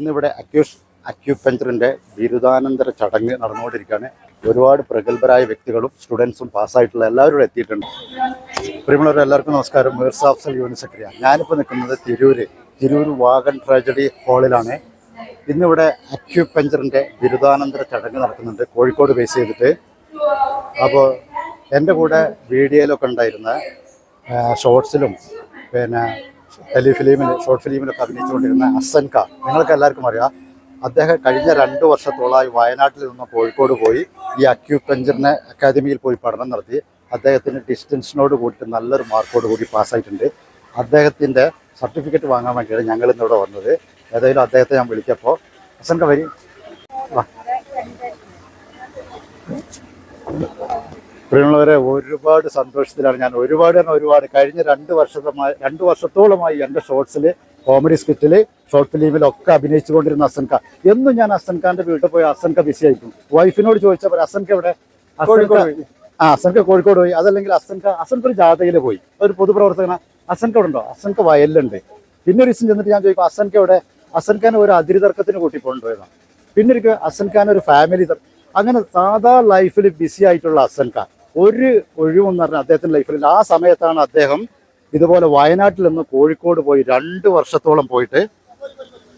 ഇന്നിവിടെ അക്യൂസ് അക്യൂപഞ്ചറിന്റെ ബിരുദാനന്തര ചടങ്ങ് നടന്നുകൊണ്ടിരിക്കുകയാണ്. ഒരുപാട് പ്രഗത്ഭരായ വ്യക്തികളും സ്റ്റുഡൻസും പാസ്സായിട്ടുള്ള എല്ലാവരും എത്തിയിട്ടുണ്ട്. പ്രിയമുള്ളവർ എല്ലാവർക്കും നമസ്കാരം. മിർസ യൂണിറ്റ് സെക്രട്ടറിയാണ് ഞാനിപ്പോൾ നിൽക്കുന്നത് തിരൂര് തിരൂർ വാഗൺ ട്രാജഡി ഹാളിലാണ്. ഇന്നിവിടെ അക്യൂപഞ്ചറിന്റെ ബിരുദാനന്തര ചടങ്ങ് നടക്കുന്നുണ്ട്. കോഴിക്കോട് ബേസ് ചെയ്തിട്ട്. അപ്പോൾ എന്റെ കൂടെ വീഡിയോയിലൊക്കെ ഉണ്ടായിരുന്ന ഷോർട്സിലും പിന്നെ ടെലിഫിലിമിൽ ഷോർട്ട് ഫിലിമിലൊക്കെ അഭിനയിച്ചുകൊണ്ടിരുന്ന അസൻക നിങ്ങൾക്ക് എല്ലാവർക്കും അറിയാം അദ്ദേഹം കഴിഞ്ഞ രണ്ട് വർഷത്തോളമായി വയനാട്ടിൽ നിന്ന് കോഴിക്കോട് പോയി ഈ അക്യൂപഞ്ചറിനെ അക്കാദമിയിൽ പോയി പഠനം നടത്തി. അദ്ദേഹത്തിന് ഡിസ്റ്റൻസിനോട് കൂടിയിട്ട് നല്ലൊരു മാർക്കോട് കൂടി പാസ്സായിട്ടുണ്ട്. അദ്ദേഹത്തിന്റെ സർട്ടിഫിക്കറ്റ് വാങ്ങാൻ വേണ്ടിയാണ് ഞങ്ങൾ ഇന്നിവിടെ വന്നത്. ഏതായാലും അദ്ദേഹത്തെ ഞാൻ വിളിച്ചപ്പോൾ അസൻക വരി. വാ. പ്രിയമുള്ളവരെ ഒരുപാട് സന്തോഷത്തിലാണ് ഞാൻ ഒരുപാട് തന്നെ ഒരുപാട് കഴിഞ്ഞ രണ്ട് വർഷമായി രണ്ട് വർഷത്തോളമായി എന്റെ ഷോർട്സിൽ കോമഡി സ്കിറ്റിൽ ഷോർട്ട് ഫിലിമിലൊക്കെ അഭിനയിച്ചുകൊണ്ടിരുന്ന അസൻക. എന്നും ഞാൻ അസൻഖാന്റെ വീട്ടിൽ പോയി അസൻക ബിസി ആയിരിക്കും. വൈഫിനോട് ചോദിച്ചപ്പോൾ അസൻക എവിടെ? ആ അസൻക കോഴിക്കോട് പോയി. അതല്ലെങ്കിൽ അസൻക അസൻക ഒരു ജാഥയിൽ പോയി. ഒരു പൊതുപ്രവർത്തകന അസൻക ഉണ്ടോ? അസൻക വയലിലുണ്ട്. പിന്നെ ഒരു ദിവസം ചെന്നിട്ട് ഞാൻ ചോദിക്കും അസൻക എവിടെ? അസൻഖാൻ ഒരു അതിരി തർക്കത്തിന് കൂട്ടിക്കൊണ്ടുപോയതാണ് പിന്നെ ഒരിക്കൽ അസൻഖാൻ ഒരു ഫാമിലി അങ്ങനെ സാധാ ലൈഫിൽ ബിസി ആയിട്ടുള്ള അസൻഖാൻ ഒരു ഒഴിവെന്ന് പറഞ്ഞാൽ അദ്ദേഹത്തിന്റെ ലൈഫിൽ ആ സമയത്താണ് അദ്ദേഹം ഇതുപോലെ വയനാട്ടിൽ നിന്ന് കോഴിക്കോട് പോയി രണ്ട് വർഷത്തോളം പോയിട്ട്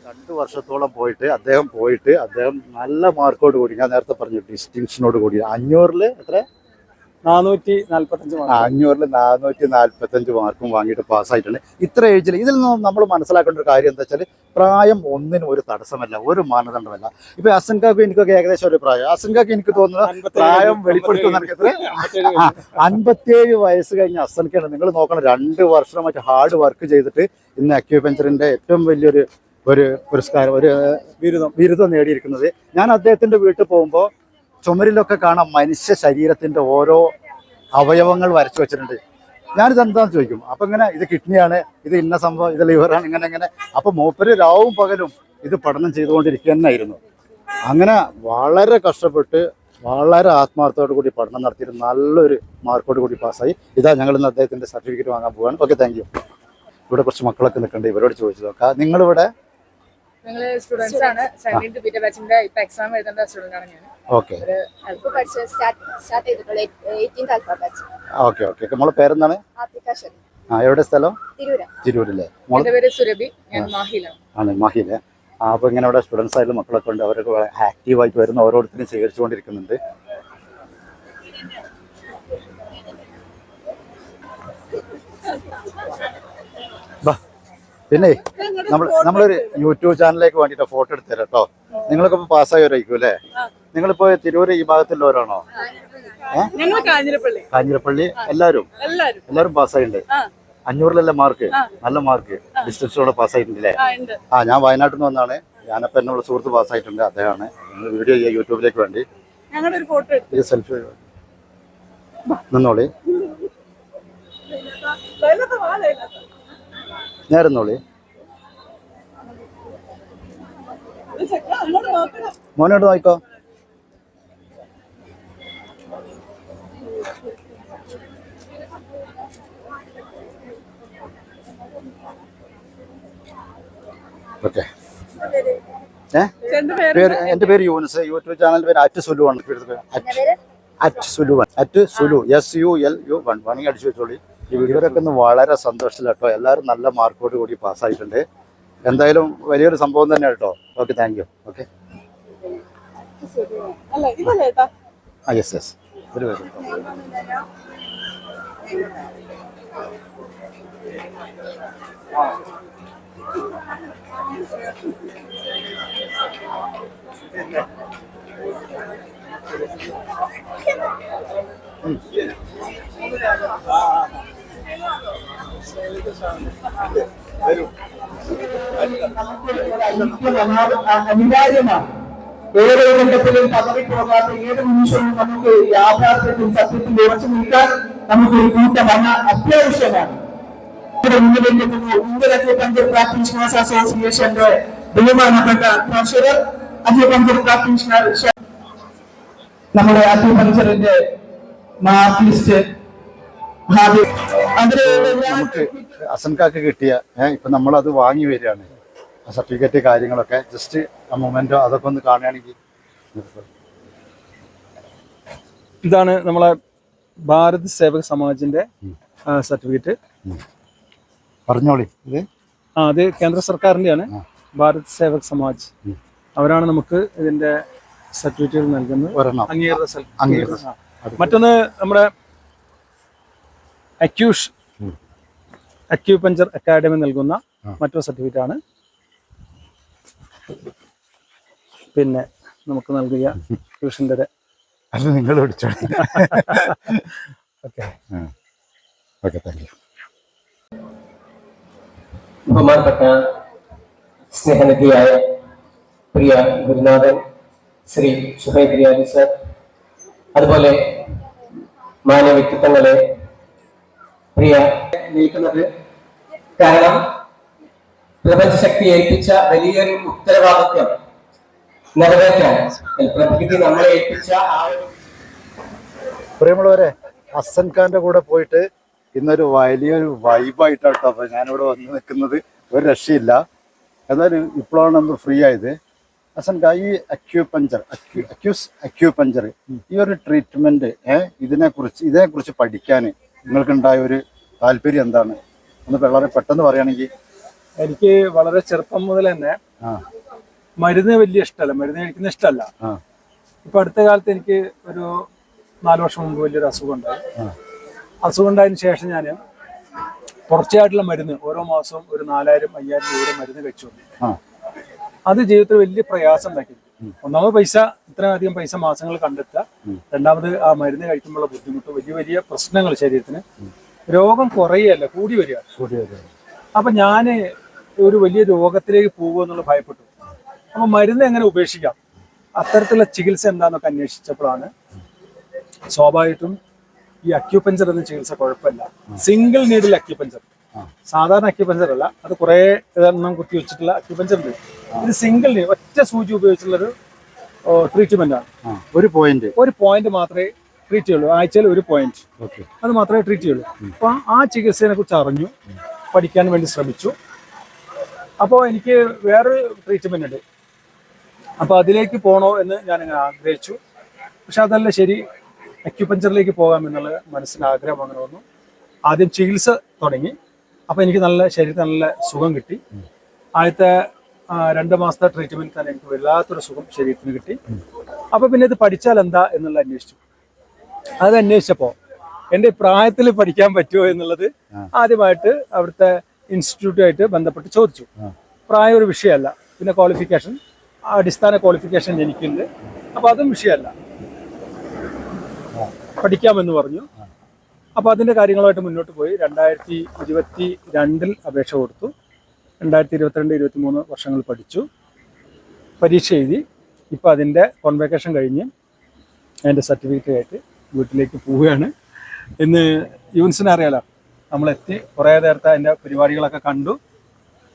രണ്ട് വർഷത്തോളം പോയിട്ട് അദ്ദേഹം പോയിട്ട് അദ്ദേഹം നല്ല മാർക്കോട് കൂടി ഞാൻ നേരത്തെ പറഞ്ഞു ഡിസ്റ്റിങ്ഷനോട് കൂടി അഞ്ഞൂറിൽ എത്ര? നാനൂറ്റി നാല്പത്തഞ്ച് അഞ്ഞൂറിൽ നാനൂറ്റി നാല്പത്തഞ്ച് മാർക്കും വാങ്ങിയിട്ട് പാസ്സായിട്ടുണ്ട്. ഇത്ര ഏജിൽ ഇതിൽ നിന്നും നമ്മൾ മനസ്സിലാക്കേണ്ട ഒരു കാര്യം എന്താ വെച്ചാൽ പ്രായം ഒന്നിനും ഒരു തടസ്സമല്ല ഒരു മാനദണ്ഡമല്ല. ഇപ്പൊ അസൻകാക്ക് എനിക്കൊക്കെ ഏകദേശം ഒരു പ്രായം. അസൻകാക്ക് എനിക്ക് തോന്നുന്നത് പ്രായം വെളിപ്പെടുത്തുന്ന അൻപത്തിയേഴ് വയസ്സ് കഴിഞ്ഞ അസൻക്കാണ് നിങ്ങൾ നോക്കണം രണ്ട് വർഷം മറ്റേ ഹാർഡ് വർക്ക് ചെയ്തിട്ട് ഇന്ന് അക്യുപെഞ്ചറിന്റെ ഏറ്റവും വലിയൊരു ഒരു പുരസ്കാരം ഒരു ബിരുദം. ബിരുദം നേടിയിരിക്കുന്നത്. ഞാൻ അദ്ദേഹത്തിന്റെ വീട്ടിൽ പോകുമ്പോൾ ചുമരിലൊക്കെ കാണാം മനുഷ്യ ശരീരത്തിന്റെ ഓരോ അവയവങ്ങൾ വരച്ചു വെച്ചിട്ടുണ്ട്. ഞാനിത് എന്താന്ന് ചോദിക്കും? അപ്പൊ ഇങ്ങനെ ഇത് കിഡ്നിയാണ് ഇത് ഇന്ന സംഭവം ഇത് ലിവറാണ് ഇങ്ങനെ ഇങ്ങനെ. അപ്പൊ മൂപ്പര് രാവും പകലും ഇത് പഠനം ചെയ്തുകൊണ്ടിരിക്കുക തന്നെയായിരുന്നു അങ്ങനെ വളരെ കഷ്ടപ്പെട്ട് വളരെ ആത്മാർത്ഥത്തോടു കൂടി പഠനം നടത്തിയിട്ട് നല്ലൊരു മാർക്കോട് കൂടി പാസ്സായി. ഇതാ ഞങ്ങൾ ഇന്ന് അദ്ദേഹത്തിന്റെ സർട്ടിഫിക്കറ്റ് വാങ്ങാൻ പോവാണ്. ഓക്കെ താങ്ക് യു ഇവിടെ കുറച്ച് മക്കളൊക്കെ നിൽക്കുന്നുണ്ട് ഇവരോട് ചോദിച്ചു നോക്കാം. നിങ്ങളിവിടെ? ഞങ്ങൾ സ്റ്റുഡൻസ് ആണ്. സെക്കൻഡ് ബിറ്റ ബാച്ചിന്റെ ഇപ്പൊ എക്സാം എഴുതേണ്ട സ്റ്റുഡന്റ് ആണ് ഞാൻ. ഓക്കെ ഓക്കെ ഓക്കെ മോളെ പേരെന്താണ്? ആ എവിടെ സ്ഥലം? തിരൂരല്ലേ സുരഭി. ഞാൻ ആണ് മാഹിയിലെ. ആ അപ്പോൾ ഇങ്ങനെ ഇവിടെ സ്റ്റുഡൻസ് ആയാലും മക്കളൊക്കെ ഉണ്ട്. അവരൊക്കെ ആക്റ്റീവായിട്ട് വരുന്ന. ഓരോരുത്തരും സ്വീകരിച്ചുകൊണ്ടിരിക്കുന്നുണ്ട്. പിന്നെ നമ്മൾ നമ്മളൊരു യൂട്യൂബ് ചാനലിലേക്ക് വേണ്ടിയിട്ട് ഫോട്ടോ എടുത്തു തരാം കേട്ടോ നിങ്ങളൊക്കെ ഇപ്പോൾ പാസ്സായവരായിരിക്കും അല്ലേ? നിങ്ങളിപ്പോൾ തിരൂര് ഈ ഭാഗത്തുള്ളവരാണോ? കാഞ്ഞിരപ്പള്ളി. എല്ലാരും എല്ലാരും പാസ്സായിട്ടുണ്ട്. അഞ്ഞൂറിലല്ലേ മാർക്ക്? നല്ല മാർക്ക്. ഡിസ്റ്റൻസിലൂടെ പാസ്സായിട്ടുണ്ടല്ലേ? ആ ഞാൻ വയനാട്ടിൽ നിന്ന് വന്നാണ്. ഞാനപ്പോ എന്നുള്ള സുഹൃത്ത് പാസ്സായിട്ടുണ്ട് അദ്ദേഹമാണ്. നിങ്ങൾ വീഡിയോ ചെയ്യുക യൂട്യൂബിലേക്ക് വേണ്ടി. ഒരു സെൽഫി. നിന്നോളി. നേരുന്നോളി മോനോട് ലൈലത്ത. നേരെ നിന്നോളി ഇത് ചെക്ക, അങ്ങോട്ട് നോക്കണം. മോനോട് നോക്കോ ഓക്കെ. പേര്? എന്റെ പേര് യൂനിസ്. യൂട്യൂബ് ചാനൽ പേര് അറ്റ് സുലു ആണ്. At Sulu one at Sulu. S U L U one വണി അടിച്ചു വെച്ചോളി. ഈ വീഡിയോ ഒന്ന് വളരെ സന്തോഷത്തിലാട്ടോ എല്ലാവരും നല്ല മാർക്കോട് കൂടി പാസ്സായിട്ടുണ്ട് എന്തായാലും വലിയൊരു സംഭവം തന്നെ കേട്ടോ. ഓക്കെ താങ്ക് യു ഓക്കെ ആ യെസ് യെസ് ഒരു പേര്. അനിവാര്യമാണ് ഏത് ഘട്ടത്തിലും പതറിപ്പോകാത്ത ഏത് നിമിഷവും നമുക്ക് യാഥാർത്ഥ്യത്തിൽ സത്യത്തിൽ ഉറച്ചു നിൽക്കാൻ നമുക്ക് ഒരു കൂട്ടമന അത്യാവശ്യമാണ് ട്രഷറർ നമ്മുടെ ആദ്യം അതിൽ നമുക്ക് അസൻകാക്ക് കിട്ടിയ ഇപ്പൊ ഇപ്പൊ നമ്മളത് വാങ്ങി വരികയാണ്. സർട്ടിഫിക്കറ്റ് കാര്യങ്ങളൊക്കെ ജസ്റ്റ് ആ മൊമെന്റോ അതൊക്കെ ഒന്ന് കാണുകയാണെങ്കിൽ ഇതാണ് നമ്മളെ ഭാരത് സേവക സമാജിന്റെ സർട്ടിഫിക്കറ്റ്. പറഞ്ഞോളി. ഇത്? ആ അത് കേന്ദ്ര സർക്കാരിന്റെയാണ്. ഭാരത് സേവക് സമാജ്. അവരാണ് നമുക്ക് ഇതിന്റെ സർട്ടിഫിക്കറ്റ് നൽകുന്നത്. അംഗീകൃത. മറ്റൊന്ന് നമ്മുടെ അക്യൂഷ്. അക്യൂപഞ്ചർ അക്കാഡമി നൽകുന്ന മറ്റൊരു സർട്ടിഫിക്കറ്റ് ആണ് പിന്നെ നമുക്ക് നൽകിയ ട്യൂഷന്റെ അത് നിങ്ങൾ പിടിച്ചോളി ഓക്കെ ഓക്കെ താങ്ക് യു. ബഹുമാനപ്പെട്ട സ്നേഹനിധിയായ പ്രിയ ഗുരുനാഥൻ ശ്രീ ഷുഹൈബ് റിയാലി സർ അതുപോലെ മാന്യ വ്യക്തിത്വങ്ങളെ പ്രിയ നിൽക്കുന്നത്. കാരണം പ്രപഞ്ചശക്തി ഏൽപ്പിച്ച വലിയൊരു ഉത്തരവാദിത്വം നിറവേറ്റാൻ പ്രകൃതി നമ്മളെ ഏൽപ്പിച്ച ആ ഒരു പ്രിയമുള്ളവരെ ഹസൻ ഖാന്റെ കൂടെ പോയിട്ട് ഇന്നൊരു വലിയൊരു വൈബായിട്ടാണ് കേട്ടോ അപ്പൊ ഞാനിവിടെ വന്ന് നിൽക്കുന്നത്. ഒരു രക്ഷയില്ല. എന്നാലും ഇപ്പോഴാണ് ഒന്ന് ഫ്രീ ആയത്. ഹസൻ ഖാ ഈ അക്യൂപഞ്ചർ അക്യൂ അക്യൂസ് അക്യൂപഞ്ചർ ഈ ഒരു ട്രീറ്റ്മെന്റ് ഏഹ് ഇതിനെ കുറിച്ച് ഇതിനെ കുറിച്ച് പഠിക്കാൻ നിങ്ങൾക്കുണ്ടായ ഒരു താല്പര്യം എന്താണ്? ഒന്ന് വളരെ പെട്ടെന്ന് പറയുകയാണെങ്കിൽ. എനിക്ക് വളരെ ചെറുപ്പം മുതൽ തന്നെ മരുന്ന് വലിയ ഇഷ്ടമല്ല. മരുന്ന് കഴിക്കുന്ന ഇഷ്ടമല്ല. ഇപ്പൊ അടുത്ത കാലത്ത് എനിക്ക് ഒരു നാല് വർഷം മുമ്പ് വലിയൊരു അസുഖം ഉണ്ടായി. അസുഖം ഉണ്ടായതിനു ശേഷം ഞാൻ തുടർച്ചയായിട്ടുള്ള മരുന്ന് ഓരോ മാസവും ഒരു നാലായിരം അയ്യായിരം രൂപ മരുന്ന് കഴിച്ചു അത് ജീവിതത്തിൽ വലിയ പ്രയാസം ഉണ്ടാക്കി. ഒന്നാമത് പൈസ ഇത്രയും അധികം പൈസ മാസങ്ങൾ കണ്ടെത്തുക. രണ്ടാമത് ആ മരുന്ന് കഴിക്കുമ്പോഴുള്ള ബുദ്ധിമുട്ട് വലിയ വലിയ പ്രശ്നങ്ങൾ ശരീരത്തിന്. രോഗം കുറയല്ല കൂടി വരിക. കൂടി വരിക. അപ്പൊ ഞാൻ ഒരു വലിയ രോഗത്തിലേക്ക് പോകുമോ എന്നുള്ള ഭയപ്പെട്ടു. അപ്പൊ മരുന്ന് എങ്ങനെ ഉപേക്ഷിക്കാം? അത്തരത്തിലുള്ള ചികിത്സ എന്താണെന്നൊക്കെ അന്വേഷിച്ചപ്പോഴാണ് സ്വാഭാവികമായിട്ടും ഈ അക്യൂപഞ്ചർ എന്ന ചികിത്സ കുഴപ്പമില്ല. സിംഗിൾ നീഡിൽ അക്യൂപഞ്ചർ സാധാരണ അക്യൂപഞ്ചർ അല്ല. അത് കുറെ എണ്ണം കുത്തി വെച്ചിട്ടുള്ള അക്യൂപഞ്ചർ ഉണ്ട്. ഇത് സിംഗിൾ നീഡ് ഒറ്റ സൂചി ഉപയോഗിച്ചുള്ളൊരു ട്രീറ്റ്മെന്റ് ആണ്. ഒരു പോയിന്റ് ഒരു പോയിന്റ് മാത്രമേ ട്രീറ്റ് ചെയ്യുള്ളൂ. ആഴ്ചയിൽ ഒരു പോയിന്റ് അത് മാത്രമേ ട്രീറ്റ് ചെയ്യുള്ളൂ. അപ്പൊ ആ ചികിത്സയെ കുറിച്ച് അറിഞ്ഞു. പഠിക്കാൻ വേണ്ടി ശ്രമിച്ചു. അപ്പോൾ എനിക്ക് വേറൊരു ട്രീറ്റ്മെന്റ് ഉണ്ട്. അപ്പോൾ അതിലേക്ക് പോണോ എന്ന് ഞാൻ അങ്ങനെ ആഗ്രഹിച്ചു. പക്ഷെ അതല്ല ശരി. അക്യുപഞ്ചറിലേക്ക് പോകാം എന്നുള്ള മനസ്സിന് ആഗ്രഹം അങ്ങനെ വന്നു. ആദ്യം ചികിത്സ തുടങ്ങി. അപ്പോൾ എനിക്ക് നല്ല ശരീരത്തിന് നല്ല സുഖം കിട്ടി. ആദ്യത്തെ രണ്ട് മാസത്തെ ട്രീറ്റ്മെന്റ് തന്നെ എനിക്ക് വല്ലാത്തൊരു സുഖം ശരീരത്തിന് കിട്ടി. അപ്പോൾ പിന്നെ ഇത് പഠിച്ചാൽ എന്താ എന്നുള്ള അന്വേഷിച്ചു. അത് അന്വേഷിച്ചപ്പോൾ എന്റെ പ്രായത്തിൽ പഠിക്കാൻ പറ്റുമോ എന്നുള്ളത് ആദ്യമായിട്ട് അവിടുത്തെ ഇൻസ്റ്റിറ്റ്യൂട്ടുമായിട്ട് ബന്ധപ്പെട്ട് ചോദിച്ചു. പ്രായം ഒരു വിഷയമല്ല. പിന്നെ ക്വാളിഫിക്കേഷൻ അടിസ്ഥാന ക്വാളിഫിക്കേഷൻ എനിക്കുണ്ട്. അപ്പോൾ അതും വിഷയമല്ല. പഠിക്കാമെന്ന് പറഞ്ഞു. അപ്പോൾ അതിന്റെ കാര്യങ്ങളുമായിട്ട് മുന്നോട്ട് പോയി. രണ്ടായിരത്തി ഇരുപത്തി രണ്ടിൽ അപേക്ഷ കൊടുത്തു. രണ്ടായിരത്തി ഇരുപത്തിരണ്ട് ഇരുപത്തി മൂന്ന് വർഷങ്ങൾ പഠിച്ചു. പരീക്ഷ എഴുതി. ഇപ്പോൾ അതിന്റെ കോൺവെക്കേഷൻ കഴിഞ്ഞ് അതിന്റെ സർട്ടിഫിക്കറ്റ് ആയിട്ട് വീട്ടിലേക്ക് പോവുകയാണ്. ഇന്ന് യൂൻസിനെ അറിയാലോ? നമ്മളെത്തി കുറേ നേരത്തെ അതിന്റെ പരിപാടികളൊക്കെ കണ്ടു.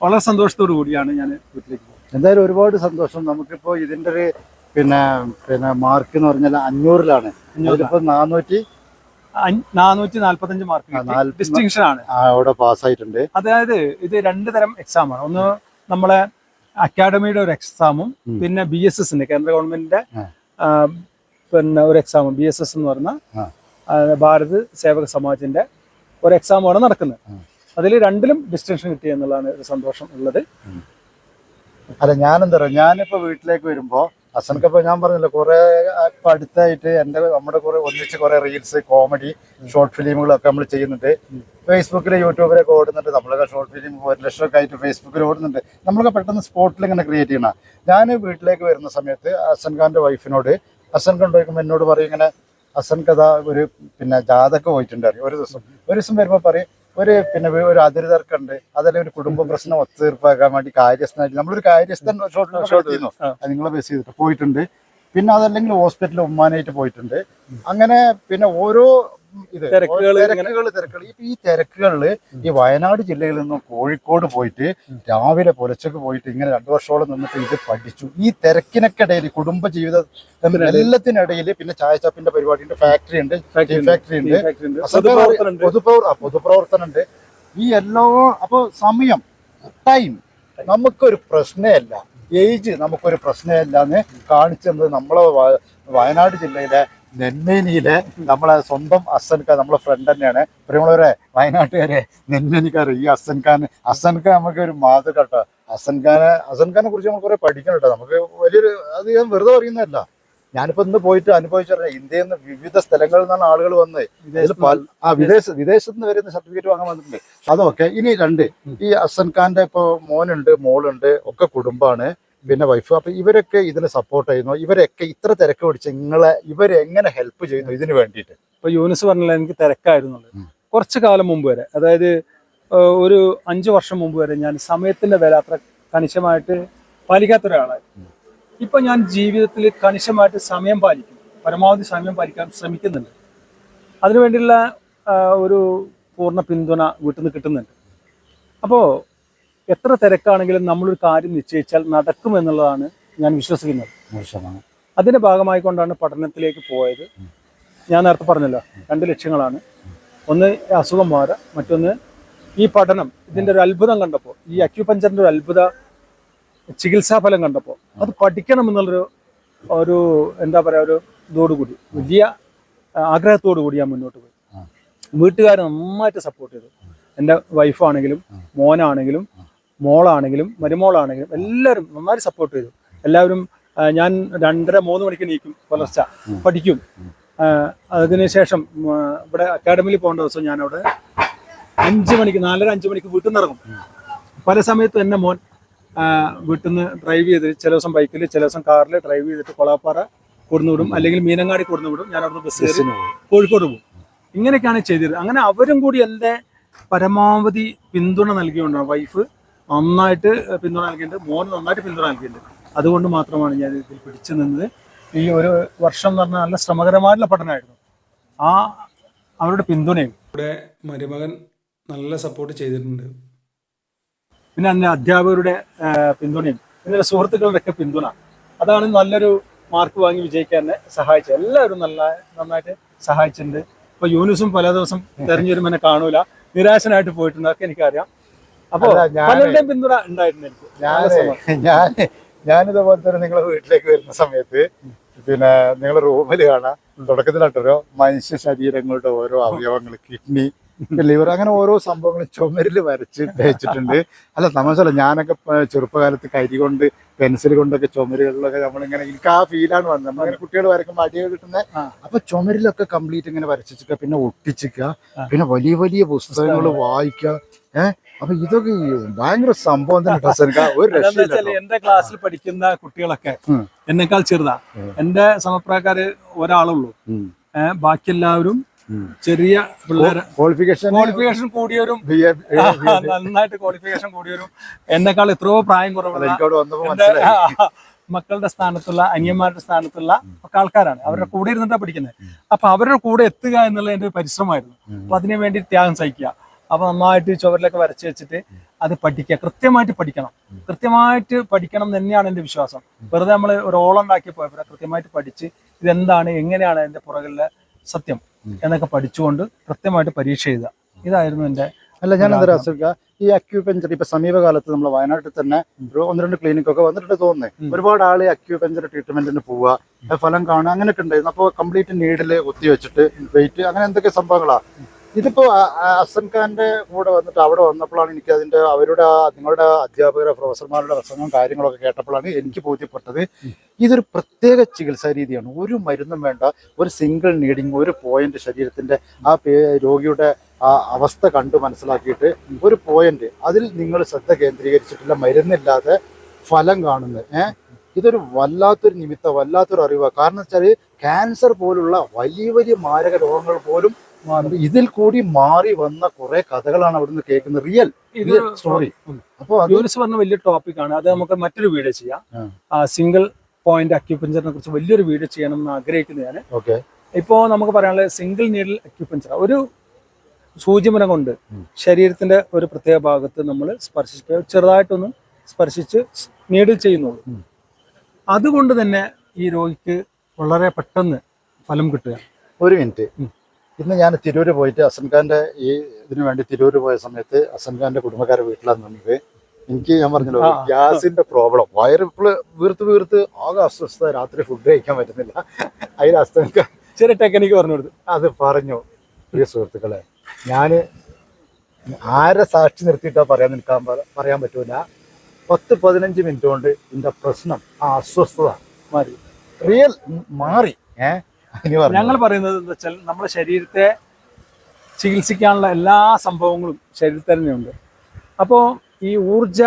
വളരെ സന്തോഷത്തോടു കൂടിയാണ് ഞാൻ വീട്ടിലേക്ക് പോകുന്നത് എന്തായാലും ഒരുപാട് സന്തോഷം. നമുക്കിപ്പോ ഇതിന്റെ ഒരു പിന്നെ പിന്നെ മാർക്ക് എന്ന് പറഞ്ഞാൽ അഞ്ഞൂറിലാണ്. അതിലിപ്പോ നാനൂറ്റി നാനൂറ്റി നാൽപ്പത്തഞ്ച് മാർക്ക് ഡിസ്റ്റിങ്ഷൻ ആണ്. അവിടെ പാസ്സായിട്ടുണ്ട്. അതായത് ഇത് രണ്ട് തരം എക്സാം ആണ്. ഒന്ന് നമ്മളെ അക്കാഡമിയുടെ ഒരു എക്സാമും പിന്നെ ബി എസ് എസിന്റെ കേന്ദ്ര ഗവൺമെന്റിന്റെ പിന്നെ ഒരു എക്സാമും ബി എസ് എസ് എന്ന് പറഞ്ഞ ഭാരത് സേവക സമാജിന്റെ ഒരു എക്സാമാണ് നടക്കുന്നത്. അതിൽ രണ്ടിലും ഡിസ്റ്റിങ്ഷൻ കിട്ടിയെന്നുള്ളതാണ് ഒരു സന്തോഷം ഉള്ളത്. അല്ല ഞാൻ ഞാനെന്താ പറയുക ഞാനിപ്പോ വീട്ടിലേക്ക് വരുമ്പോ ഹസൻക്കപ്പോ ഞാൻ പറഞ്ഞല്ലോ കുറെ ഇപ്പൊ അടുത്തായിട്ട് എന്റെ നമ്മുടെ കുറെ ഒന്നിച്ച് കുറെ റീൽസ് കോമഡി ഷോർട്ട് ഫിലിമുകളൊക്കെ നമ്മൾ ചെയ്യുന്നുണ്ട്. ഫേസ്ബുക്കിൽ യൂട്യൂബിലൊക്കെ ഓടുന്നുണ്ട്. നമ്മളൊക്കെ ഷോർട്ട് ഫിലിം ഒരു ലക്ഷമൊക്കെ ആയിട്ട് ഫേസ്ബുക്കിൽ ഓടുന്നുണ്ട്. നമ്മളൊക്കെ പെട്ടെന്ന് സ്പോട്ടിൽ ഇങ്ങനെ ക്രിയേറ്റ് ചെയ്യണം ഞാൻ വീട്ടിലേക്ക് വരുന്ന സമയത്ത് ഹസൻ ഖാന്റെ വൈഫിനോട് ഹസൻ ഖാൻ ചോദിക്കുമ്പോൾ എന്നോട് പറയും ഇങ്ങനെ ഹസൻ കഥ ഒരു പിന്നെ ജാഥക്ക് പോയിട്ടുണ്ട് ഒരു ദിവസം ഒരു ദിവസം വരുമ്പോൾ പറയും ഒരു പിന്നെ ഒരു ഒരു അതിർതർക്കുണ്ട് അതല്ലെങ്കിൽ ഒരു കുടുംബ പ്രശ്നം ഒത്തുതീർപ്പാക്കാൻ വേണ്ടി കാര്യസ്ഥനായിട്ട് നമ്മളൊരു കാര്യസ്ഥൻ ഷോട്ട് അത് നിങ്ങളെ ബസ് ചെയ്തിട്ട് പോയിട്ടുണ്ട്. പിന്നെ അതല്ലെങ്കിൽ ഹോസ്പിറ്റലിൽ ഉമ്മാനായിട്ട് പോയിട്ടുണ്ട്. അങ്ങനെ പിന്നെ ഓരോ ഇത് തിരക്കുകൾ തിരക്കുകൾ ഈ തിരക്കുകളിൽ ഈ വയനാട് ജില്ലയിൽ നിന്നും കോഴിക്കോട് പോയിട്ട് രാവിലെ പുലച്ചക്ക് പോയിട്ട് ഇങ്ങനെ രണ്ടു വർഷത്തോളം നിന്നിട്ട് ഇത് പഠിച്ചു. ഈ തിരക്കിനൊക്കെ ഇടയിൽ കുടുംബ ജീവിത എല്ലാത്തിനിടയിൽ പിന്നെ ചായച്ചാപ്പിന്റെ പരിപാടി ഉണ്ട് ഫാക്ടറി ഉണ്ട് ഫാക്ടറി ഉണ്ട് പൊതുപ്രവർ പൊതുപ്രവർത്തനം ഉണ്ട്. ഈ എല്ലാ അപ്പൊ സമയം ടൈം നമുക്കൊരു പ്രശ്നമല്ല ഏജ് നമുക്കൊരു പ്രശ്നമല്ല എന്ന് കാണിച്ചത് നമ്മളെ വയനാട് ജില്ലയിലെ നെന്മേനിയിലെ നമ്മളെ സ്വന്തം അസൻഖാൻ നമ്മളെ ഫ്രണ്ട് തന്നെയാണ്. പ്രിയമുള്ളവരെ വയനാട്ടുകാരെ നെന്മേനിക്കാർ ഈ അസൻഖാൻ അസൻഖാൻ നമുക്ക് ഒരു മാതൃക കേട്ടോ. അസൻഖാനെ അസൻഖാനെ കുറിച്ച് നമുക്ക് കുറെ പഠിക്കണം കേട്ടോ. നമുക്ക് വലിയൊരു അത് ഞാൻ വെറുതെ പറയുന്നതല്ല. ഞാനിപ്പോ ഇന്ന് പോയിട്ട് അനുഭവിച്ചറിയാം ഇന്ത്യയിൽ നിന്ന് വിവിധ സ്ഥലങ്ങളിൽ നിന്നാണ് ആളുകൾ വന്ന് ആ വിദേശ വിദേശത്ത് നിന്ന് വരുന്ന സർട്ടിഫിക്കറ്റ് വാങ്ങാൻ വന്നിട്ടുണ്ട്. അതൊക്കെ ഇനി രണ്ട് ഈ അസൻ ഖാന്റെ ഇപ്പൊ മോനുണ്ട് മോളുണ്ട് ഒക്കെ കുടുംബമാണ് പിന്നെ വൈഫ്. അപ്പൊ ഇവരൊക്കെ ഇതിന് സപ്പോർട്ട് ചെയ്യുന്നു. ഇവരൊക്കെ ഇത്ര തിരക്ക് പിടിച്ച് നിങ്ങളെ ഇവരെങ്ങനെ ഹെൽപ്പ് ചെയ്യുന്നു ഇതിന് വേണ്ടിയിട്ട്? ഇപ്പൊ യൂനിസ് പറഞ്ഞില്ല എനിക്ക് തിരക്കായിരുന്നു. കുറച്ച് കാലം മുമ്പ് വരെ അതായത് ഒരു അഞ്ചു വർഷം മുമ്പ് വരെ ഞാൻ സമയത്തിന്റെ വില അത്ര കണിശമായിട്ട് പാലിക്കാത്ത ഒരാളായിരുന്നു ഇപ്പൊ ഞാൻ ജീവിതത്തിൽ കണിശമായിട്ട് സമയം പാലിക്കും. പരമാവധി സമയം പാലിക്കാൻ ശ്രമിക്കുന്നുണ്ട്. അതിനുവേണ്ടിയുള്ള വേണ്ടിയുള്ള ഒരു പൂർണ പിന്തുണ വീട്ടിൽ നിന്ന് കിട്ടുന്നുണ്ട്. അപ്പോൾ എത്ര തിരക്കാണെങ്കിലും നമ്മളൊരു കാര്യം നിശ്ചയിച്ചാൽ നടക്കും എന്നുള്ളതാണ് ഞാൻ വിശ്വസിക്കുന്നത്. അതിന്റെ ഭാഗമായി കൊണ്ടാണ് പഠനത്തിലേക്ക് പോയത്. ഞാൻ നേരത്തെ പറഞ്ഞല്ലോ രണ്ട് ലക്ഷ്യങ്ങളാണ്. ഒന്ന് അസുഖം മാറുക മറ്റൊന്ന് ഈ പഠനം. ഇതിന്റെ ഒരു അത്ഭുതം കണ്ടപ്പോൾ ഈ അക്യുപഞ്ചറിന്റെ ഒരു അത്ഭുത ചികിത്സാ ഫലം കണ്ടപ്പോൾ അത് പഠിക്കണം എന്നുള്ളൊരു ഒരു എന്താ പറയുക ഒരു ഇതോടുകൂടി വലിയ ആഗ്രഹത്തോടു കൂടി ഞാൻ മുന്നോട്ട് പോയി. വീട്ടുകാർ നന്നായിട്ട് സപ്പോർട്ട് ചെയ്തു. എന്റെ വൈഫാണെങ്കിലും മോനാണെങ്കിലും മോളാണെങ്കിലും മരുമോളാണെങ്കിലും എല്ലാവരും നന്നായി സപ്പോർട്ട് ചെയ്തു. എല്ലാവരും ഞാൻ രണ്ടര മൂന്ന് മണിക്ക് നീക്കും പുലർച്ച പഠിക്കും. അതിനുശേഷം ഇവിടെ അക്കാഡമിയിൽ പോകേണ്ട ദിവസം ഞാനവിടെ അഞ്ച് മണിക്ക് നാലര അഞ്ച് മണിക്ക് വീട്ടിൽ നിന്ന് ഇറങ്ങും. പല സമയത്തും എന്നെ മോൻ വീട്ടിൽ നിന്ന് ഡ്രൈവ് ചെയ്ത് ചില ദിവസം ബൈക്കിൽ ചില ദിവസം കാറിൽ ഡ്രൈവ് ചെയ്തിട്ട് കൊളാപ്പാറ കൊടുന്നു വിടും. അല്ലെങ്കിൽ മീനങ്ങാടി കൊടുന്നു വിടും. ഞാൻ അവിടുന്ന് ബസ് കയറി കോഴിക്കോട് പോകും. ഇങ്ങനെയൊക്കെയാണ് ചെയ്തത്. അങ്ങനെ അവരും കൂടി എന്റെ പരമാവധി പിന്തുണ നൽകിക്കൊണ്ടാണ് വൈഫ് നന്നായിട്ട് പിന്തുണ നൽകിയിട്ടുണ്ട്. മോൻ നന്നായിട്ട് പിന്തുണ നൽകിയിട്ടുണ്ട്. അതുകൊണ്ട് മാത്രമാണ് ഞാൻ ഇതിൽ പിടിച്ചു നിന്നത്. ഈ ഒരു വർഷം എന്ന് പറഞ്ഞാൽ നല്ല ശ്രമകരമായിട്ടുള്ള പഠനമായിരുന്നു. ആ അവരുടെ പിന്തുണയും. ഇവിടെ മരുമകൻ നല്ല സപ്പോർട്ട് ചെയ്തിട്ടുണ്ട്. പിന്നെ എന്റെ അധ്യാപകരുടെ പിന്തുണയും പിന്നെ സുഹൃത്തുക്കളുടെ ഒക്കെ പിന്തുണ. അതാണ് നല്ലൊരു മാർക്ക് വാങ്ങി വിജയിക്കാൻ എന്നെ സഹായിച്ചത്. എല്ലാവരും നല്ല നന്നായിട്ട് സഹായിച്ചിട്ടുണ്ട്. ഇപ്പൊ യൂനിസും പല ദിവസം തെരഞ്ഞു വരുമ്പോൾ എന്നെ കാണൂല. നിരാശനായിട്ട് പോയിട്ടുണ്ട്. അതൊക്കെ എനിക്കറിയാം. അപ്പൊ അല്ല, പലരുടെയും പിന്തുണ ഉണ്ടായിട്ടുണ്ട് എനിക്ക്. ഞാൻ ഞാൻ ഞാനിതുപോലെ തന്നെ നിങ്ങളെ വീട്ടിലേക്ക് വരുന്ന സമയത്ത് പിന്നെ നിങ്ങളെ റൂമിൽ കാണാം. തുടക്കത്തിലായിട്ടൊരു മനുഷ്യ ശരീരങ്ങളുടെ ഓരോ അവയവങ്ങൾ കിഡ്നി ലിവർ അങ്ങനെ ഓരോ സംഭവങ്ങളും ചുമരിൽ വരച്ച് വെച്ചിട്ടുണ്ട് അല്ല തമാശല്ല ഞാനൊക്കെ ചെറുപ്പകാലത്ത് കരി കൊണ്ട് പെൻസിൽ കൊണ്ടൊക്കെ ചുമരുകളിലൊക്കെ നമ്മളിങ്ങനെ എനിക്ക് ആ ഫീലാണ് വന്നത്. നമ്മളിങ്ങനെ കുട്ടികൾ വരക്കുമ്പോൾ അടിയൊക്കെ കിട്ടുന്നത്. അപ്പൊ ചുമരിലൊക്കെ കംപ്ലീറ്റ് ഇങ്ങനെ വരച്ചിട്ട് പിന്നെ ഒട്ടിച്ചിക്ക പിന്നെ വലിയ വലിയ പുസ്തകങ്ങൾ വായിക്കുക ഏഹ് അപ്പൊ ഇതൊക്കെ ഭയങ്കര സംഭവം തന്നെ ഒരു എന്റെ ക്ലാസ്സിൽ പഠിക്കുന്ന കുട്ടികളൊക്കെ. എന്നെക്കാൾ ചെറുതാ. എന്റെ സമപ്രായക്കാര് ഒരാളുള്ളൂ. ബാക്കി എല്ലാവരും. ചെറിയ പിള്ളേരെ ക്വാളിഫിക്കേഷൻ ക്വാളിഫിക്കേഷൻ കൂടിയവരും നന്നായിട്ട് ക്വാളിഫിക്കേഷൻ കൂടിയവരും. എന്നെക്കാൾ എത്രയോ പ്രായം കുറവുള്ള മക്കളുടെ സ്ഥാനത്തുള്ള അനിയന്മാരുടെ സ്ഥാനത്തുള്ള ഒക്കെ ആൾക്കാരാണ്. അവരുടെ കൂടെ ഇരുന്നിട്ടാണ് പഠിക്കുന്നത് അപ്പൊ അവരുടെ കൂടെ എത്തുക എന്നുള്ള എന്റെ പരിശ്രമമായിരുന്നു. അപ്പൊ അതിനു വേണ്ടി ത്യാഗം സഹിക്കുക. അപ്പൊ നന്നായിട്ട് ചുവരിലൊക്കെ വരച്ച് വെച്ചിട്ട് അത് പഠിക്കുക. കൃത്യമായിട്ട് പഠിക്കണം. കൃത്യമായിട്ട് പഠിക്കണം തന്നെയാണ് എന്റെ വിശ്വാസം. വെറുതെ നമ്മൾ ഒരു ഓളം ഉണ്ടാക്കി പോയപ്പോൾ കൃത്യമായിട്ട് പഠിച്ച് ഇതെന്താണ് എങ്ങനെയാണ് എന്റെ പുറകിലെ സത്യം എന്നൊക്കെ പഠിച്ചുകൊണ്ട് കൃത്യമായിട്ട് പരീക്ഷ എഴുതുക. ഇതായിരുന്നു എന്റെ അല്ല ഞാൻ എന്താ അസുഖ ഈ അക്യൂപെഞ്ചർ ഇപ്പൊ സമീപകാലത്ത് നമ്മൾ വയനാട്ടിൽ തന്നെ ഒരു ഒന്ന് രണ്ട് ക്ലിനിക് ഒക്കെ വന്നിട്ട് തോന്നുന്നത് ഒരുപാട് ആൾ അക്യൂപെഞ്ചർ ട്രീറ്റ്മെന്റിന് പോവുക ഫലം കാണുക അങ്ങനെയൊക്കെ ഉണ്ടായിരുന്നു. അപ്പോൾ കംപ്ലീറ്റ് നീഡിൽ കുത്തി വെച്ചിട്ട് വെയിറ്റ് അങ്ങനെ എന്തൊക്കെ സംഭവങ്ങളാ? ഇതിപ്പോ അസൻ ഖാന്റെ കൂടെ വന്നിട്ട് അവിടെ വന്നപ്പോഴാണ് എനിക്ക് അതിന്റെ അവരുടെ നിങ്ങളുടെ അധ്യാപകരെ പ്രൊഫസർമാരുടെ പ്രസംഗം കാര്യങ്ങളൊക്കെ കേട്ടപ്പോഴാണ് എനിക്ക് ബോധ്യപ്പെട്ടത്. ഇതൊരു പ്രത്യേക ചികിത്സാ രീതിയാണ്. ഒരു മരുന്നും വേണ്ട ഒരു സിംഗിൾ നീഡിങ് ഒരു പോയിന്റ് ശരീരത്തിന്റെ ആ രോഗിയുടെ ആ അവസ്ഥ കണ്ടു മനസ്സിലാക്കിയിട്ട് ഒരു പോയിന്റ് അതിൽ നിങ്ങൾ ശ്രദ്ധ കേന്ദ്രീകരിച്ചിട്ടില്ല മരുന്നില്ലാതെ ഫലം കാണുന്നത്. ഏഹ് ഇതൊരു വല്ലാത്തൊരു നിമിത്തം വല്ലാത്തൊരു അറിവാണ് കാരണം വെച്ചാൽ ക്യാൻസർ പോലുള്ള വലിയ വലിയ മാരക രോഗങ്ങൾ പോലും ഇതിൽ കൂടി മാറി വന്ന കുറെ കഥകളാണ് അവിടുന്ന് കേൾക്കുന്നത്. റിയൽ ഇത് സ്റ്റോറി അപ്പൊ ജോലിസ് യൂനിസ് പറഞ്ഞ വലിയ ടോപ്പിക്കാണ് അത് നമുക്ക് മറ്റൊരു വീഡിയോ ചെയ്യാം. സിംഗിൾ പോയിന്റ് അക്യൂപഞ്ചറിനെ കുറിച്ച് വലിയൊരു വീഡിയോ ചെയ്യണം എന്ന് ആഗ്രഹിക്കുന്നു ഞാൻ ഓക്കെ ഇപ്പോ നമുക്ക് പറയാനുള്ള സിംഗിൾ നീഡിൽ അക്യൂപഞ്ചർ ഒരു സൂചിമുന കൊണ്ട് ശരീരത്തിന്റെ ഒരു പ്രത്യേക ഭാഗത്ത് നമ്മൾ സ്പർശിക്കുക ചെറുതായിട്ടൊന്ന് സ്പർശിച്ച് നീഡിൽ ചെയ്യുന്നുള്ളൂ. അതുകൊണ്ട് തന്നെ ഈ രോഗിക്ക് വളരെ പെട്ടെന്ന് ഫലം കിട്ടുക. ഒരു മിനിറ്റ്. ഇന്ന് ഞാൻ തിരൂര് പോയിട്ട് അസൻ ഖാന്റെ ഈ ഇതിനു വേണ്ടി തിരൂര് പോയ സമയത്ത് അസൻ ഖാന്റെ കുടുംബക്കാരെ വീട്ടിലാണ് നിന്നത്. എനിക്ക് ഞാൻ പറഞ്ഞല്ലോ. ഗ്യാസിന്റെ പ്രോബ്ലം. വയറിപ്പിൾ വീർത്ത് വീർത്ത് ആകെ അസ്വസ്ഥത. രാത്രി ഫുഡ് കഴിക്കാൻ പറ്റുന്നില്ല. അതിൽ അസ്തമിക്ക ചെറിയ ടെക്നിക്ക് പറഞ്ഞു കൊടുത്തു. അത് പറഞ്ഞു. പ്രിയ സുഹൃത്തുക്കളെ ഞാൻ ആരെ സാക്ഷി നിർത്തിയിട്ടാ പറയാൻ നിൽക്കാൻ പറയാൻ പറ്റൂല. പത്ത് പതിനഞ്ച് മിനിറ്റ് കൊണ്ട് ഇതിന്റെ പ്രശ്നം ആ അസ്വസ്ഥത മാറി. റിയൽ മാറി. ഏഹ് ഞങ്ങൾ പറയുന്നത് എന്താ വെച്ചാൽ നമ്മുടെ ശരീരത്തെ ചികിത്സിക്കാനുള്ള എല്ലാ സംഭവങ്ങളും ശരീരത്തിൽ തന്നെയുണ്ട്. അപ്പോൾ ഈ ഊർജ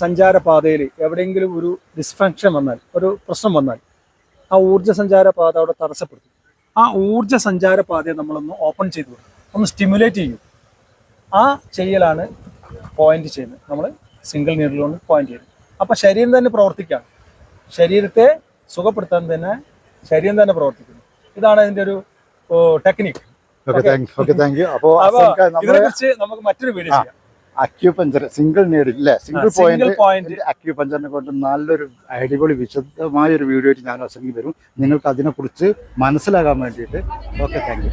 സഞ്ചാര പാതയിൽ എവിടെയെങ്കിലും ഒരു ഡിസ്ഫങ്ഷൻ വന്നാൽ ഒരു പ്രശ്നം വന്നാൽ ആ ഊർജ സഞ്ചാര പാത അവിടെ തടസ്സപ്പെടുത്തും. ആ ഊർജ സഞ്ചാര പാതയെ നമ്മളൊന്ന് ഓപ്പൺ ചെയ്തു കൊടുക്കും. ഒന്ന് സ്റ്റിമുലേറ്റ് ചെയ്യും. ആ ചെയ്യലാണ് പോയിന്റ് ചെയ്യുന്നത്. നമ്മൾ സിംഗിൾ നീഡിലുകൊണ്ട് പോയിന്റ് ചെയ്യുന്നത് അപ്പം ശരീരം തന്നെ പ്രവർത്തിക്കുകയാണ് ശരീരത്തെ സുഖപ്പെടുത്താൻ തന്നെ ശരീരം തന്നെ പ്രവർത്തിക്കുന്നു. ഇതാണ് ഇതിന്റെ ഒരു technique okay thank okay thank you അപ്പോ അപ്പൊ അസംഖ്യ ഇതിനെ നമ്മുടെ കുറിച്ച് നമുക്ക് മറ്റൊരു വീഡിയോ ചെയ്യാം. അക്യൂപഞ്ചർ സിംഗിൾ നീഡിൽ അല്ലേ സിംഗിൾ പോയിന്റ് അക്യൂപഞ്ചറിനെ കൊണ്ട് നല്ലൊരു അടിപൊളി വിശദമായ ഒരു വീഡിയോ ഞാൻ അസംഖ്യ വരും. നിങ്ങൾക്ക് അതിനെക്കുറിച്ച് മനസ്സിലാകാൻ വേണ്ടിയിട്ട്. ഓക്കെ താങ്ക് യു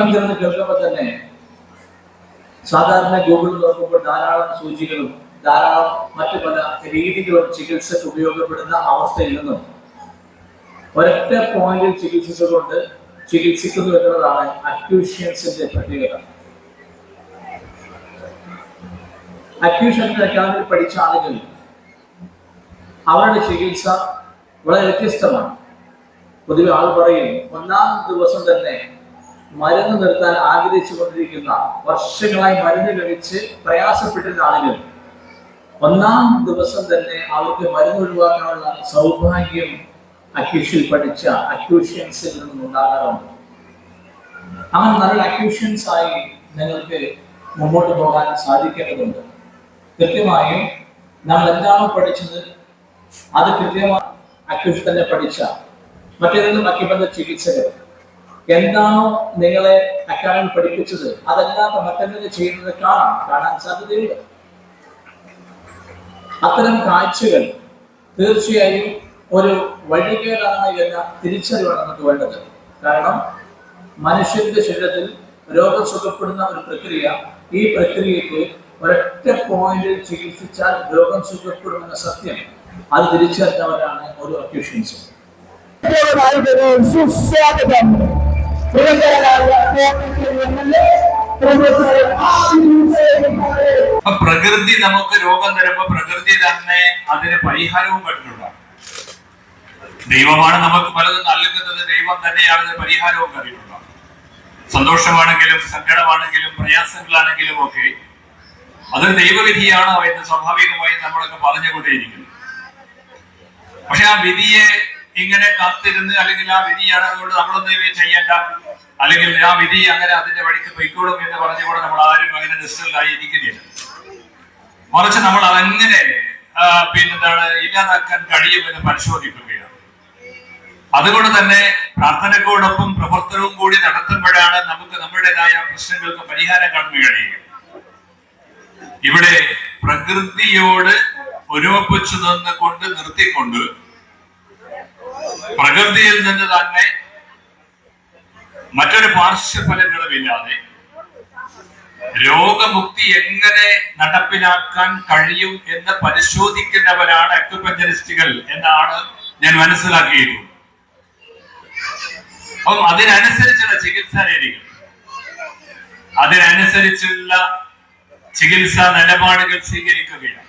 പഞ്ചെന്ന് കേൾക്കുമ്പോൾ തന്നെ. സാധാരണ ഗൂഗിൾ നോക്കുമ്പോൾ ധാരാളം സൂചികളും ധാരാളം മറ്റു പല രീതികളും ചികിത്സക്ക് ഉപയോഗപ്പെടുന്ന അവസ്ഥയിൽ നിന്നും ഒരൊറ്റ പോയിന്റിൽ ചികിത്സിച്ചുകൊണ്ട് ചികിത്സിക്കുന്നു എന്നുള്ളതാണ് അക്യൂഷ്യൻസിന്റെ പ്രത്യേകത. അക്യൂഷൻ അക്കാദമി പഠിച്ച ആളുകൾ അവരുടെ ചികിത്സ വളരെ വ്യത്യസ്തമാണ്. പൊതുവെ ആൾ പറയും ഒന്നാം ദിവസം തന്നെ മരുന്ന് നിർത്താൻ ആഗ്രഹിച്ചു കൊണ്ടിരിക്കുന്ന വർഷങ്ങളായി മരുന്ന് കഴിച്ച് പ്രയാസപ്പെട്ടിരുന്ന ആളുകൾ ഒന്നാം ദിവസം തന്നെ അവർക്ക് മരുന്ന് ഒഴിവാക്കാനുള്ള സൗഭാഗ്യം അക്യൂഷിൽ പഠിച്ച അക്യൂഷ്യൻസിൽ നിന്നും ഉണ്ടാകാറുണ്ട്. അങ്ങനെ നല്ല അക്യൂഷ്യൻസ് ആയി നിങ്ങൾക്ക് മുമ്പോട്ട് പോകാൻ സാധിക്കേണ്ടതുണ്ട്. കൃത്യമായും നമ്മൾ എന്താണോ പഠിച്ചത് അത് കൃത്യമായി അക്യൂഷൻ തന്നെ പഠിച്ച മറ്റേതെങ്കിലും അക്യുബന്ധ ചികിത്സകർ എന്താണോ നിങ്ങളെ അക്കാദമി പഠിപ്പിച്ചത്? അതല്ലാത്ത മറ്റെന്തെങ്കിലും ചെയ്യുന്നത് കാണാം. കാണാൻ സാധ്യതയുണ്ട്. അത്തരം കാഴ്ചകൾ തീർച്ചയായും ഒരു വഴികേടാണ് എന്ന തിരിച്ചറിവാണ് നമുക്ക് വേണ്ടത്. കാരണം മനുഷ്യന്റെ ശരീരത്തിൽ രോഗം സുഖപ്പെടുന്ന ഒരു പ്രക്രിയ ഈ പ്രക്രിയക്ക് ഒരൊറ്റ പോയിന്റിൽ ചികിത്സിച്ചാൽ രോഗം സുഖപ്പെടുമെന്ന സത്യം. അത് തിരിച്ചറിഞ്ഞവരാണ് ഓരോ അക്യൂഷൻസും അപ്പൊ പ്രകൃതി നമുക്ക് രോഗം തരുമ്പോ പ്രകൃതി തന്നെ അതിന് പരിഹാരവും കണ്ടിട്ടുണ്ടാകും. ദൈവമാണ് നമുക്ക് പലതും നൽകുന്നത് ദൈവം തന്നെയാണ് അതിന് പരിഹാരവും കണ്ടിട്ടുണ്ടാകും. സന്തോഷമാണെങ്കിലും സങ്കടമാണെങ്കിലും പ്രയാസങ്ങളാണെങ്കിലും ഒക്കെ അതൊരു ദൈവവിധിയാണ് എന്ന് സ്വാഭാവികമായി നമ്മളൊക്കെ പറഞ്ഞുകൊണ്ടേയിരിക്കുന്നത് പക്ഷെ ആ വിധിയെ ഇങ്ങനെ കാത്തിരുന്ന് അല്ലെങ്കിൽ ആ വിധിയാണ് അതുകൊണ്ട് നമ്മളൊന്നും ചെയ്യേണ്ട. അല്ലെങ്കിൽ ആ വിധി അങ്ങനെ അതിന്റെ വഴിക്ക് പൊയ്ക്കോളും എന്ന് പറഞ്ഞുകൊണ്ട് നമ്മൾ ആരും അങ്ങനെ നിശ്ചലായി ഇരിക്കുന്നില്ല മറിച്ച് നമ്മൾ അതെങ്ങനെ പിന്നെന്താണ് ഇല്ലാതാക്കാൻ കഴിയുമെന്ന് പരിശോധിക്കുകയാണ്. അതുകൊണ്ട് തന്നെ പ്രാർത്ഥനയോടൊപ്പം പ്രവർത്തനവും കൂടി നടത്തുമ്പോഴാണ് നമുക്ക് നമ്മുടേതായ പ്രശ്നങ്ങൾക്ക് പരിഹാരം കാണാൻ കഴിയുക. ഇവിടെ പ്രകൃതിയോട് ഒരുമപ്പിച്ചു നിന്നുകൊണ്ട് നിർത്തിക്കൊണ്ട് പ്രകൃതിയിൽ നിന്ന് തന്നെ മറ്റൊരു പാർശ്വഫലങ്ങളുമില്ലാതെ രോഗമുക്തി എങ്ങനെ നടപ്പിലാക്കാൻ കഴിയും എന്ന് പരിശോധിക്കുന്നവരാണ് അക്യുപഞ്ചറിസ്റ്റുകൾ എന്നാണ് ഞാൻ മനസ്സിലാക്കിയിട്ടുള്ളത് അപ്പം അതിനനുസരിച്ചുള്ള ചികിത്സാ രീതികൾ അതിനനുസരിച്ചുള്ള ചികിത്സാ നിലപാടുകൾ സ്വീകരിക്കുകയാണ്.